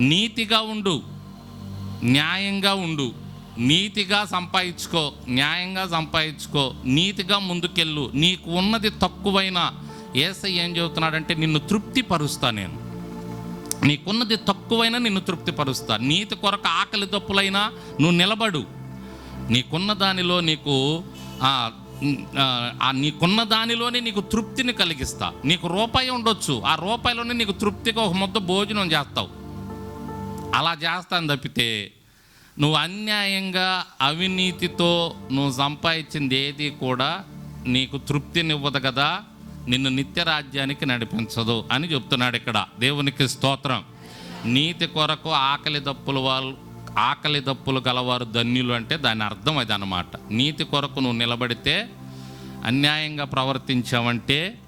నీతిగా ఉండు న్యాయంగా ఉండు. నీతిగా సంపాదించుకో న్యాయంగా సంపాదించుకో నీతిగా ముందుకెళ్ళు. నీకు ఉన్నది తక్కువైనా ఏసై ఏం చెబుతున్నాడంటే నిన్ను తృప్తిపరుస్తా నేను. నీకున్నది తక్కువైనా నిన్ను తృప్తిపరుస్తా. నీతి కొరకు ఆకలి తప్పులైనా నువ్వు నిలబడు. నీకున్న దానిలో నీకు నీకున్న దానిలోనే నీకు తృప్తిని కలిగిస్తా. నీకు రూపాయి ఉండొచ్చు. ఆ రూపాయిలోనే నీకు తృప్తిగా ఒక ముద్ద భోజనం చేస్తావు. అలా చేస్తాను తప్పితే నువ్వు అన్యాయంగా అవినీతితో నువ్వు సంపాదించింది ఏది కూడా నీకు తృప్తినివ్వదు కదా. నిన్ను నిత్య రాజ్యానికి నడిపించదు అని చెప్తున్నాడు ఇక్కడ. దేవునికి స్తోత్రం. నీతి కొరకు ఆకలి దప్పులు వాళ్ళు ఆకలి దప్పులు గలవారు ధన్యులు అంటే దాని అర్థం అది అనమాట నీతి కొరకు నువ్వు నిలబడితే అన్యాయంగా ప్రవర్తించావంటే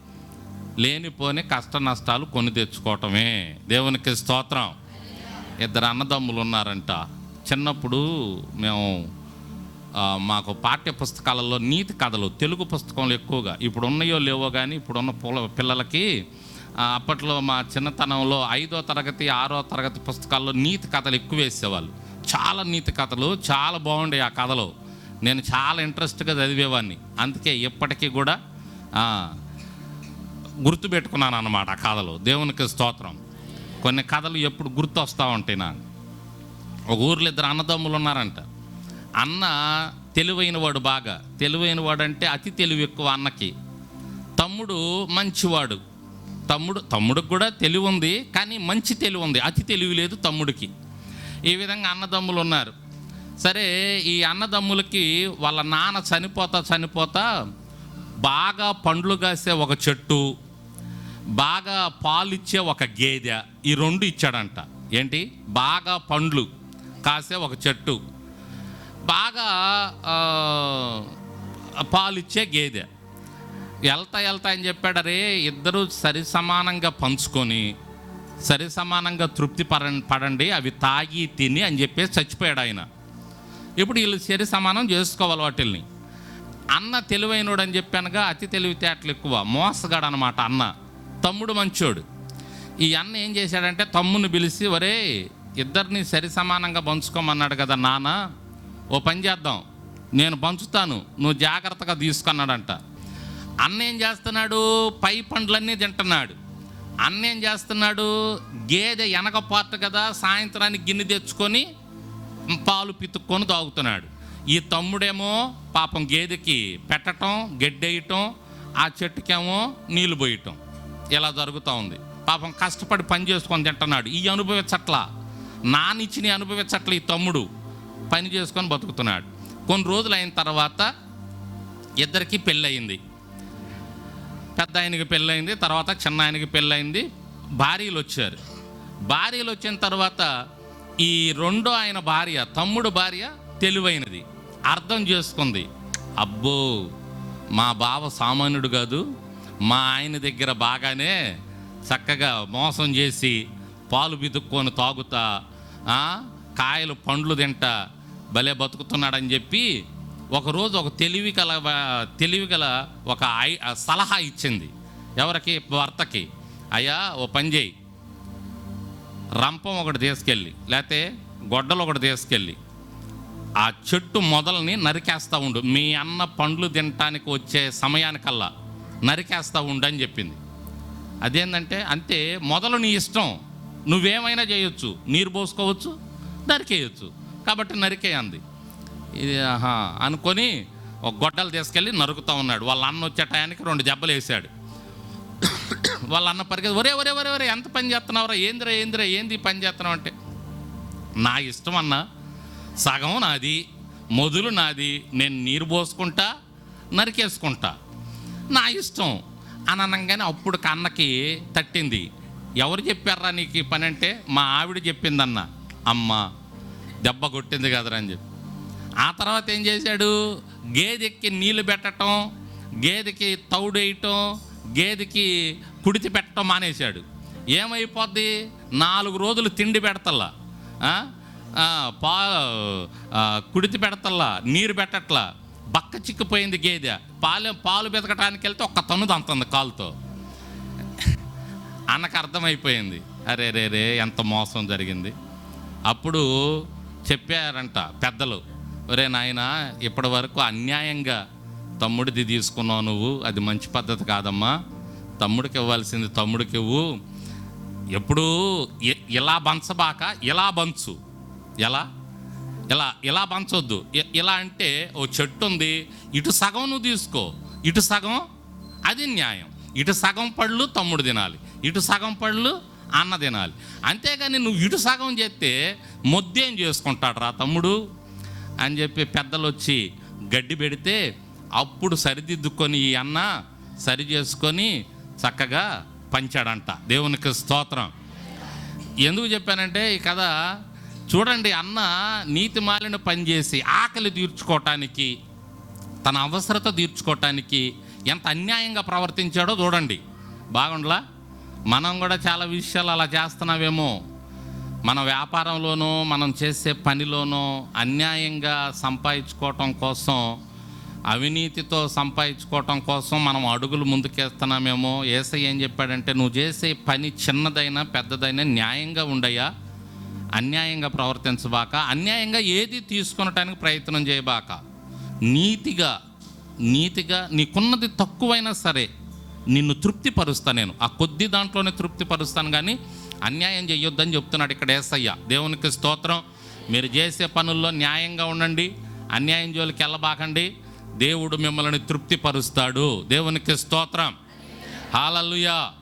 లేనిపోని కష్ట నష్టాలు కొని తెచ్చుకోవటమే. దేవునికి స్తోత్రం. ఇద్దరు అన్నదమ్ములు ఉన్నారంట. చిన్నప్పుడు మేము మాకు పాఠ్య పుస్తకాలలో నీతి కథలు తెలుగు పుస్తకంలో ఎక్కువగా ఇప్పుడు ఉన్నాయో లేవో కానీ ఇప్పుడున్న పూల పిల్లలకి అప్పట్లో మా చిన్నతనంలో ఐదో తరగతి ఆరో తరగతి పుస్తకాల్లో నీతి కథలు ఎక్కువ వేసేవాళ్ళు. చాలా నీతి కథలు చాలా బాగుండే ఆ కథలు. నేను చాలా ఇంట్రెస్ట్గా చదివేవాడిని అందుకే ఇప్పటికీ కూడా గుర్తుపెట్టుకున్నాను అన్నమాట ఆ కథలు. దేవునికి స్తోత్రం. కొన్ని కథలు ఎప్పుడు గుర్తు వస్తూ ఉంటాయి నాకు. ఒక ఊర్లో ఇద్దరు అన్నదమ్ములు ఉన్నారంట. అన్న తెలివైన వాడు బాగా. తెలివైన వాడు అంటే అతి తెలివి ఎక్కువ అన్నకి. తమ్ముడు మంచివాడు. తమ్ముడు తమ్ముడికి కూడా తెలివి ఉంది కానీ మంచి తెలివి ఉంది. అతి తెలివి లేదు తమ్ముడికి. ఈ విధంగా అన్నదమ్ములు ఉన్నారు. సరే ఈ అన్నదమ్ములకి వాళ్ళ నాన్న చనిపోతా చనిపోతా బాగా పండ్లు కాసే ఒక చెట్టు బాగా పాలిచ్చే ఒక గేదె ఈ రెండు ఇచ్చాడంట. ఏంటి? బాగా పండ్లు కాసే ఒక చెట్టు. బాగా పాలిచ్చే గేదె. వెళ్తా వెళ్తా అని చెప్పాడు ఇద్దరు సరి సమానంగా పంచుకొని సరి సమానంగా తృప్తి పడ పడండి అవి తాగి తిని అని చెప్పేసి చచ్చిపోయాడు ఆయన. ఇప్పుడు వీళ్ళు సరి సమానం చేసుకోవాలి వాటిల్ని. అన్న తెలివైనడు అని చెప్పానుగా అతి తెలివితేటలు ఎక్కువ మోసగాడు అనమాట అన్న. తమ్ముడు మంచోడు. ఈ అన్న ఏం చేశాడంటే తమ్ముని పిలిచి ఒరే ఇద్దరిని సరి సమానంగా పంచుకోమన్నాడు కదా నాన్న. ఓ పని చేద్దాం. నేను పంచుతాను. నువ్వు జాగ్రత్తగా తీసుకున్నాడంట. అన్న ఏం చేస్తున్నాడు? పై పండ్లన్నీ తింటున్నాడు. అన్న ఏం చేస్తున్నాడు? గేదె వెనక పార్ట్ కదా సాయంత్రానికి గిన్నె తెచ్చుకొని పాలు పితుక్కొని తాగుతున్నాడు. ఈ తమ్ముడేమో పాపం గేదెకి పెట్టటం గెడ్డేయటం ఆ చెట్టుకేమో నీళ్ళు పోయటం. ఇలా జరుగుతూ ఉంది. పాపం కష్టపడి పని చేసుకొని తింటున్నాడు. ఈ అనుభవించట్లా. నానిచ్చిన అనుభవించట్ల ఈ తమ్ముడు పని చేసుకొని బతుకుతున్నాడు. కొన్ని రోజులు అయిన తర్వాత ఇద్దరికి పెళ్ళయింది. పెద్ద ఆయనకి పెళ్ళయింది తర్వాత చిన్న ఆయనకి పెళ్ళయింది. భార్యలు వచ్చారు. భార్యలు వచ్చిన తర్వాత ఈ రెండో ఆయన భార్య తమ్ముడు భార్య తెలివైనది. అర్థం చేసుకుంది. అబ్బో మా బావ సామాన్యుడు కాదు. మా ఆయన దగ్గర బాగానే చక్కగా మోసం చేసి పాలు బితుక్కొని తాగుతా కాయలు పండ్లు తింటా భలే బతుకుతున్నాడని చెప్పి ఒకరోజు ఒక తెలివి గల తెలివి గల ఒక ఐ సలహా ఇచ్చింది ఎవరికి? భర్తకి. అయ్యా ఓ పని చేయి. రంపం ఒకటి తీసుకెళ్ళి లేకపోతే గొడ్డలు ఒకటి తీసుకెళ్ళి ఆ చెట్టు మొదలని నరికేస్తూ ఉండు. మీ అన్న పండ్లు తినటానికి వచ్చే సమయానికల్లా నరికేస్తూ ఉండు అని చెప్పింది. అదేంటంటే అంతే మొదలు నీ ఇష్టం. నువ్వేమైనా చేయొచ్చు. నీరు పోసుకోవచ్చు నరికేయచ్చు. కాబట్టి నరికే అంది. ఇది ఆహా అనుకొని ఒక గొడ్డలు తీసుకెళ్ళి నరుకుతూ ఉన్నాడు. వాళ్ళ అన్న వచ్చే టయానికి రెండు దెబ్బలు వేసాడు. వాళ్ళ అన్న పరిగెత్తి ఒరే ఒరే ఒరే ఒరే ఎంత పని చేస్తున్నావురా? ఏందిరా ఏందిరా ఏంది పని చేస్తున్నావు? అంటే నా ఇష్టం అన్న సగం నాది మొదలు నాది నేను నీరు పోసుకుంటా నరికేసుకుంటా. నా ఇష్టం అని అనగానే అప్పుడు కన్నకి తట్టింది. ఎవరు చెప్పారా నీకు ఈ పని అంటే మా ఆవిడ చెప్పిందన్న. అమ్మ దెబ్బ కొట్టింది కదరా అని చెప్పి. ఆ తర్వాత ఏం చేశాడు? గేదెకి నీళ్ళు పెట్టడం గేదెకి తౌడు వేయటం గేదెకి కుడితి పెట్టడం మానేశాడు. ఏమైపోద్ది? నాలుగు రోజులు తిండి పెడతల్లా. పా కుడితి పెడతల్లా నీరు పెట్టట్లా. బక్క చిక్కిపోయింది గేదె. పాలు పాలు బెతకటానికి వెళ్తే ఒక్క తను దంతుంది కాలుతో. అన్నకు అర్థమైపోయింది. అరే రే రే ఎంత మోసం జరిగింది. అప్పుడు చెప్పారంట పెద్దలు. ఒరే నాయన ఇప్పటి వరకు అన్యాయంగా తమ్ముడిది తీసుకున్నావు నువ్వు అది మంచి పద్ధతి కాదమ్మా. తమ్ముడికి ఇవ్వాల్సింది తమ్ముడికి ఇవ్వు. ఎప్పుడూ ఇలా బంచబాక ఇలా బంచు. ఎలా? ఇలా ఇలా పంచొద్దు. ఇ- ఇలా అంటే ఓ చెట్టు ఉంది ఇటు సగం నువ్వు తీసుకో. ఇటు సగం అది న్యాయం. ఇటు సగం పళ్ళు తమ్ముడు తినాలి ఇటు సగం పళ్ళు అన్న తినాలి. అంతేగాని నువ్వు ఇటు సగం చేస్తే మొద్దేం చేసుకుంటాడు రా తమ్ముడు? అని చెప్పి పెద్దలు వచ్చి గడ్డి పెడితే అప్పుడు సరిదిద్దుకొని ఈ అన్న సరి చేసుకొని చక్కగా పంచాడంట. దేవునికి స్తోత్రం. ఎందుకు చెప్పానంటే ఈ కథ చూడండి అన్న నీతి మాలిన పనిచేసి ఆకలి తీర్చుకోవటానికి తన అవసరత తీర్చుకోవటానికి ఎంత అన్యాయంగా ప్రవర్తించాడో చూడండి. బాగుండలా? మనం కూడా చాలా విషయాలు అలా చేస్తున్నావేమో. మన వ్యాపారంలోనూ మనం చేసే పనిలోనూ అన్యాయంగా సంపాదించుకోవటం కోసం అవినీతితో సంపాదించుకోవటం కోసం మనం అడుగులు ముందుకేస్తున్నామేమో. ఏసై ఏం చెప్పాడంటే నువ్వు చేసే పని చిన్నదైనా పెద్దదైనా న్యాయంగా ఉండయ్యా. అన్యాయంగా ప్రవర్తించబాక అన్యాయంగా ఏది తీసుకొనటానికి ప్రయత్నం చేయబాక నీతిగా నీతిగా నీకున్నది తక్కువైనా సరే నిన్ను తృప్తిపరుస్తా నేను. ఆ కొద్ది దాంట్లోనే తృప్తిపరుస్తాను కానీ అన్యాయం చేయొద్దని చెప్తున్నాడు ఇక్కడ ఏసయ్య. దేవునికి స్తోత్రం. మీరు చేసే పనుల్లో న్యాయంగా ఉండండి అన్యాయం జోలికి వెళ్ళబాకండి. దేవుడు మిమ్మల్ని తృప్తిపరుస్తాడు. దేవునికి స్తోత్రం. హాలల్లుయా